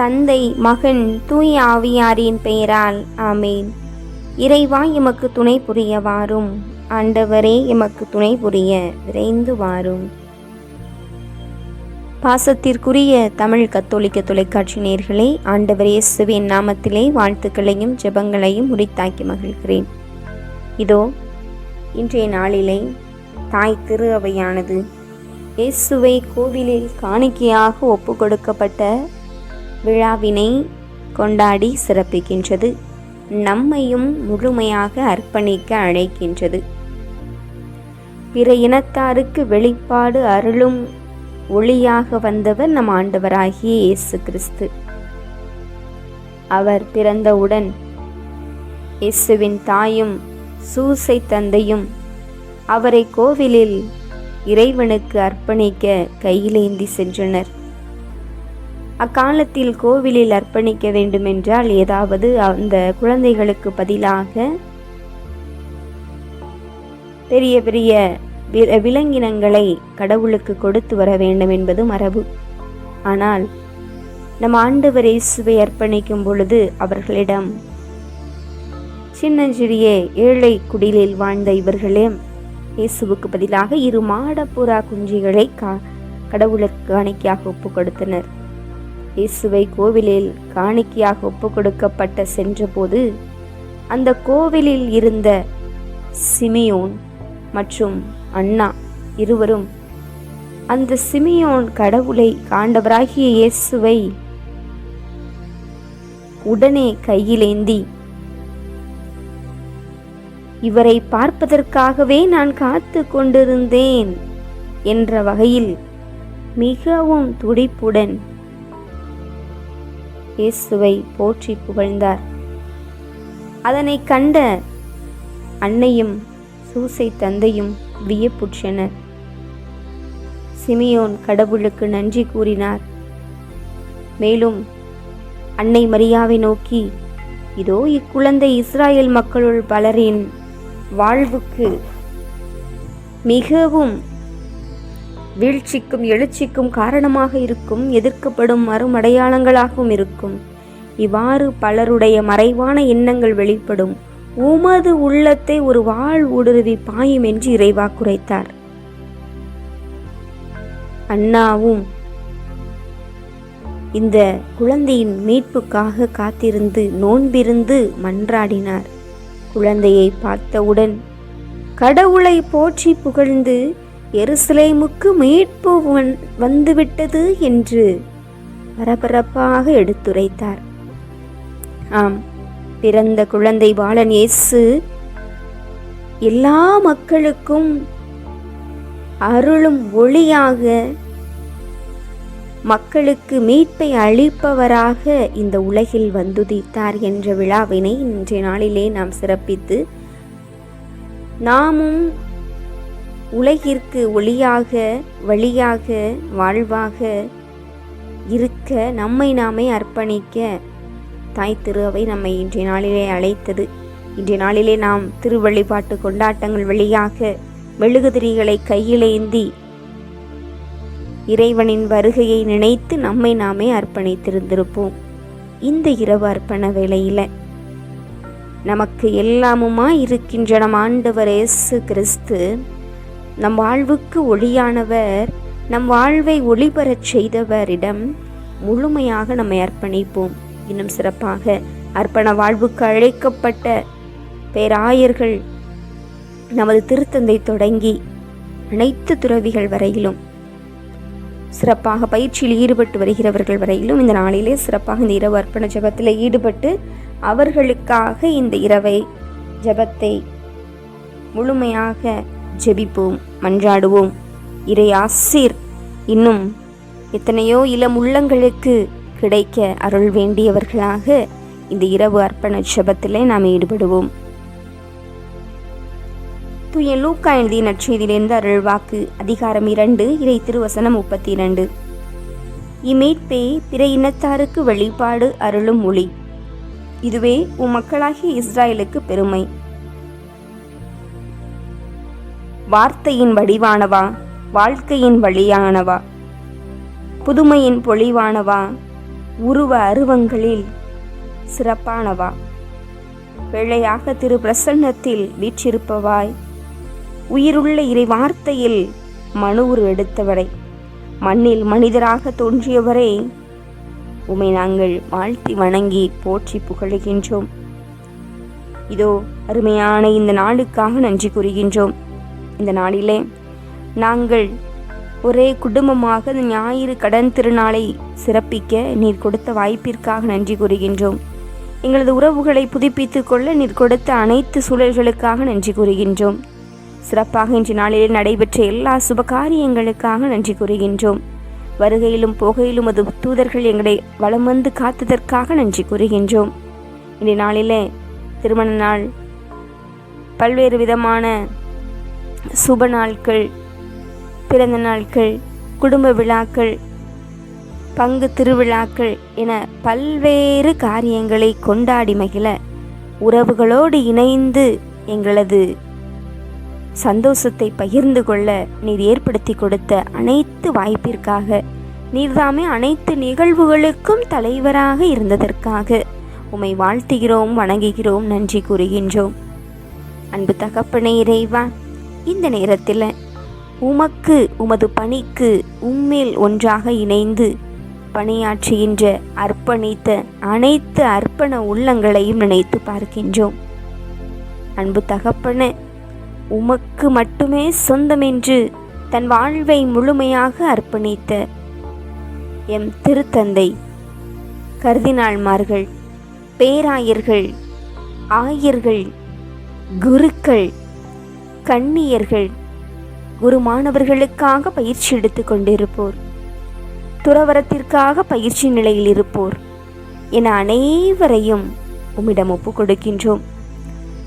தந்தை மகன் தூய ஆவியாரின் பெயரால் ஆமேன். இறைவா எமக்கு துணை புரிய வாரும் ஆண்டவரே எமக்கு துணை புரிய விரைந்து வாரும். பாசத்திற்குரிய தமிழ் கத்தோலிக்க தொலைக்காட்சி நேர்களே ஆண்டவர் இயேசுவின் நாமத்திலே வாழ்த்துக்களையும் ஜெபங்களையும் உரித்தாக்கி மகிழ்கிறேன். இதோ இன்றைய நாளிலே தாய் திரு அவையானது இயேசுவை கோவிலில் காணிக்கையாக ஒப்பு கொடுக்கப்பட்ட விழாவினை கொண்டாடி சிறப்பிக்கின்றது. நம்மையும் முழுமையாக அர்ப்பணிக்க அழைக்கின்றது. பிற இனத்தாருக்கு வெளிப்பாடு அருளும் ஒளியாக வந்தவர் நம் ஆண்டவராகிய இயேசு கிறிஸ்து. அவர் பிறந்தவுடன் இயேசுவின் தாயும் சூசை தந்தையும் அவரை கோவிலில் இறைவனுக்கு அர்ப்பணிக்க கையிலேந்தி சென்றனர். அக்காலத்தில் கோவிலில் அர்ப்பணிக்க வேண்டுமென்றால் ஏதாவது அந்த குழந்தைகளுக்கு பதிலாக பெரிய பெரிய விலங்கினங்களை கடவுளுக்கு கொடுத்து வர வேண்டும் என்பது மரபு. ஆனால் நம் ஆண்டவர் இயேசுவை அர்ப்பணிக்கும் பொழுது அவர்களிடம் சின்னஞ்சிறிய ஏழை குடிலில் வாழ்ந்த இவர்களே இயேசுவுக்கு பதிலாக இரு மாடப்புறா குஞ்சிகளை கா கடவுளுக்கு காணிக்கையாக ஒப்பு கொடுத்தனர். இயேசுவை கோவிலில் காணிக்கையாக ஒப்பு கொடுக்கப்பட்ட சென்றபோது அந்த கோவிலில் இருந்த சிமியோன் மற்றும் அண்ணா இருவரும் அந்த சிமியோன் கடவுளை காண்டவராகிய இயேசுவை உடனே கையிலேந்தி இவரை பார்ப்பதற்காகவே நான் காத்து கொண்டிருந்தேன் என்ற வகையில் மிகவும் துடிப்புடன் இயேசுவை போற்றி புகழ்ந்தார். அதனை கண்ட அன்னையும் சூசை தந்தையும் வியப்புற்றனர். சிமியோன் கடவுளுக்கு நன்றி கூறினார். மேலும் அன்னை மரியாவை நோக்கி இதோ இக்குழந்தை இஸ்ராயேல் மக்களுள் பலரின் வாழ்வுக்கு மிகவும் வீழ்ச்சிக்கும் எழுச்சிக்கும் காரணமாக இருக்கும் எதிர்க்கப்படும் மறுமடையாளங்களாகவும் இருக்கும். இவ்வாறு பலருடைய மறைவான எண்ணங்கள் வெளிப்படும். உமது உள்ளத்தை ஒரு வாழ் ஊடுருவி பாயும் என்று இறைவா குறைத்தார். அண்ணாவும் இந்த குழந்தையின் மீட்புக்காக காத்திருந்து நோன்பிருந்து மன்றாடினார். குழந்தையை பார்த்தவுடன் கடவுளை போற்றி புகழ்ந்து எருசலேமுக்கு மீட்பு வந்- வந்துவிட்டது என்று பரபரப்பாக எடுத்துரைத்தார். ஆம் பிறந்த குழந்தை பாலன் இயேசு எல்லா மக்களுக்கும் அருளும் ஒளியாக மக்களுக்கு மீட்பை அளிப்பவராக இந்த உலகில் வந்துதித்தார் என்ற விழாவினை இன்றைய நாளிலே நாம் சிறப்பித்து நாமும் உலகிற்கு ஒளியாக வழியாக வாழ்வாக இருக்க நம்மை நாமே அர்ப்பணிக்க தாய் திரு அவை நம்மை இன்றைய நாளிலே அழைத்தது. இன்றைய நாளிலே நாம் திருவழிபாட்டு கொண்டாட்டங்கள் வழியாக மெழுகுதிரிகளை கையிலேந்தி இறைவனின் வருகையை நினைத்து நம்மை நாமே அர்ப்பணித்திருந்திருப்போம். இந்த இரவு அர்ப்பண வேளையில் நமக்கு எல்லாமுமா இருக்கின்ற நம் ஆண்டவர் இயேசு கிறிஸ்து நம் வாழ்வுக்கு ஒளியானவர் நம் வாழ்வை ஒளிபரச் செய்தவரிடம் முழுமையாக நம்மை அர்ப்பணிப்போம். இன்னும் சிறப்பாக அர்ப்பண வாழ்வுக்கு அழைக்கப்பட்ட பேராயர்கள் நமது திருத்தந்தை தொடங்கி அனைத்து துறவிகள் வரையிலும் சிறப்பாக பயிற்சியில் ஈடுபட்டு வருகிறவர்கள் வரையிலும் இந்த நாளிலே சிறப்பாக இந்த இரவு அர்ப்பண ஜெபத்தில் ஈடுபட்டு அவர்களுக்காக இந்த இரவை ஜெபத்தை முழுமையாக ஜெபிப்போம் மன்றாடுவோம். இறை ஆசீர் இன்னும் எத்தனையோ இளம் உள்ளங்களுக்கு கிடைக்க அருள் வேண்டியவர்களாக இந்த இரவு அர்ப்பண ஜபத்திலே நாம் ஈடுபடுவோம். தூய லூக்கா எழுதிய நற்செய்தியிலிருந்து அருள் வாக்கு அதிகாரம் இரண்டு இறை திருவசனம் முப்பத்தி இரண்டு இம்மீட்பே பிற இனத்தாருக்கு வெளிப்பாடு அருளும் மொழி இதுவே உம் மக்களாகிய இஸ்ராயலுக்கு பெருமை. வார்த்தையின் வடிவானவா? வாழ்க்கையின் வழியானவா? புதுமையின் பொழிவானவா? உருவ அருவங்களில் சிறப்பானவா? பிழையாக திரு பிரசன்னத்தில் வீற்றிருப்பவாய் உயிருள்ள இறை வார்த்தையில் மனுவுரு எடுத்தவரை மண்ணில் மனிதராக தோன்றியவரே உமை நாங்கள் வாழ்த்தி வணங்கி போற்றி புகழுகின்றோம். இதோ அருமையான இந்த நாளுக்காக நன்றி கூறுகின்றோம். இந்த நாளிலே நாங்கள் ஒரே குடும்பமாக ஞாயிறு கடன் திருநாளை சிறப்பிக்க நீர் கொடுத்த வாய்ப்பிற்காக நன்றி கூறுகின்றோம். எங்களது உறவுகளை புதுப்பித்துக் கொள்ள நீர் கொடுத்த அனைத்து சூழல்களுக்காக நன்றி கூறுகின்றோம். சிறப்பாக இன்று நாளிலே நடைபெற்ற எல்லா சுபகாரியங்களுக்காக நன்றி கூறுகின்றோம். வருகையிலும் போகையிலும் அது தூதர்கள் எங்களை வளம் வந்து காத்ததற்காக நன்றி கூறுகின்றோம். இன்றைய நாளிலே திருமண நாள் பல்வேறு விதமான சுப நாட்கள் பிறந்த நாட்கள் குடும்ப விழாக்கள் பங்கு திருவிழாக்கள் என பல்வேறு காரியங்களை கொண்டாடி மகிழ உறவுகளோடு இணைந்து எங்களது சந்தோஷத்தை பகிர்ந்து கொள்ள நீர் ஏற்படுத்தி கொடுத்த அனைத்து வாய்ப்பிற்காக நீர்தாமே அனைத்து நிகழ்வுகளுக்கும் தலைவராக இருந்ததற்காக உம்மை வாழ்த்துகிறோம் வணங்குகிறோம் நன்றி கூறுகின்றோம். அன்பு தகப்பனே இறைவா இந்த நேரத்தில் உமக்கு உமது பணிக்கு உம்மேல் ஒன்றாக இணைந்து பணியாற்றுகின்ற அர்ப்பணித்த அனைத்து அர்ப்பண உள்ளங்களையும் நினைத்து பார்க்கின்றோம். அன்பு தகப்பன உமக்கு மட்டுமே சொந்தமென்று தன் வாழ்வை முழுமையாக அர்ப்பணித்த எம் திருத்தந்தை கருதினாள்மார்கள் பேராயர்கள் ஆயர்கள் குருக்கள் கண்ணியர்கள் குருமானவர்களுக்காக பயிற்சி எடுத்து கொண்டிருப்போர். துறவரத்திற்காக பயிற்சி நிலையில் இருப்போர். என அனைவரையும் உம்மிடம் ஒப்பு கொடுக்கின்றோம்.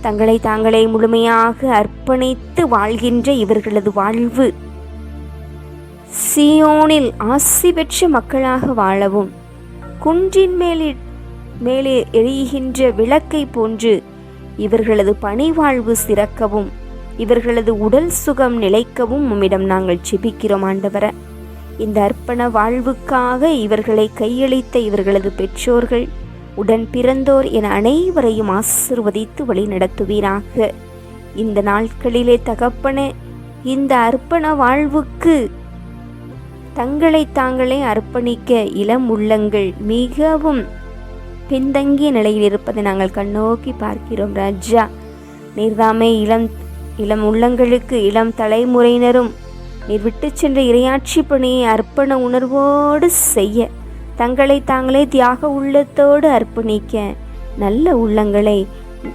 தங்களை தாங்களே முழுமையாக அர்ப்பணித்து வாழ்கின்ற இவர்களது வாழ்வு சியோனில் ஆசி பெற்ற மக்களாக வாழவும் குன்றின் மேலே மேலே எரிகின்ற விளக்கை போன்று இவர்களது பணிவாழ்வு சிறக்கவும் இவர்களது உடல் சுகம் நிலைக்கவும் உம்மிடம் நாங்கள் செபிக்கிறோம் ஆண்டவர. இந்த அர்ப்பண வாழ்வுக்காக இவர்களை கையளித்த இவர்களது பெற்றோர்கள் உடன் பிறந்தோர் என அனைவரையும் ஆசிர்வதித்து வழி நடத்துவீராக இந்த நாட்களிலே தகப்பனே இந்த அர்ப்பண வாழ்வுக்கு தங்களை தாங்களே அர்ப்பணிக்க இளம் உள்ளங்கள் மிகவும் பின்தங்கிய நிலையில் இருப்பதை நாங்கள் கண்ணோக்கி பார்க்கிறோம் ராஜா. நீர்தாமே இளம் இளம் உள்ளங்களுக்கு இளம் தலைமுறையினரும் நீர் விட்டு சென்ற இரையாட்சி பணியை அர்ப்பண உணர்வோடு செய்ய தங்களை தாங்களே தியாக உள்ளத்தோடு அர்ப்பணிக்க நல்ல உள்ளங்களை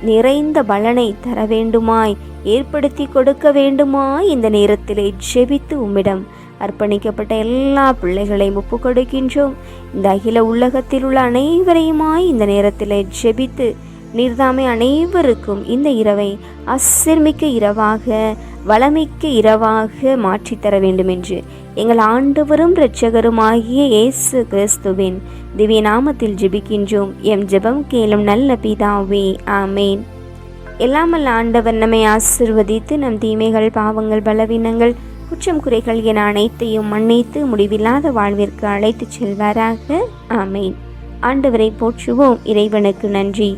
நிறைந்த பலனை தர வேண்டுமாய் ஏற்படுத்தி கொடுக்க வேண்டுமாய் இந்த நேரத்திலே ஜெபித்து உம்மிடம் அர்ப்பணிக்கப்பட்ட எல்லா பிள்ளைகளையும் ஒப்பு கொடுக்கின்றோம் இந்த அகில உலகத்தில் உள்ள அனைவரையுமாய் இந்த நேரத்தில் ஜெபித்து நீர்தாமே அனைவருக்கும் இந்த இரவை அசிர்மிக்க இரவாக வளமிக்க இரவாக மாற்றித்தர வேண்டும் என்று எங்கள் ஆண்டவரும் இரட்சகருமாகிய இயேசு கிறிஸ்துவின் திவ்ய நாமத்தில் ஜெபிக்கின்றோம். எம் ஜெபம் கேளும் நல்ல பிதாவே ஆமேன். எல்லாமல் ஆண்டவர் நம்மை ஆசிர்வதித்து நம் தீமைகள் பாவங்கள் பலவீனங்கள் குற்றம் குறைகள் என அனைத்தையும் மன்னித்து முடிவில்லாத வாழ்விற்கு அழைத்துச் செல்வாராக. ஆமேன். ஆண்டவரை போற்றுவோம். இறைவனுக்கு நன்றி.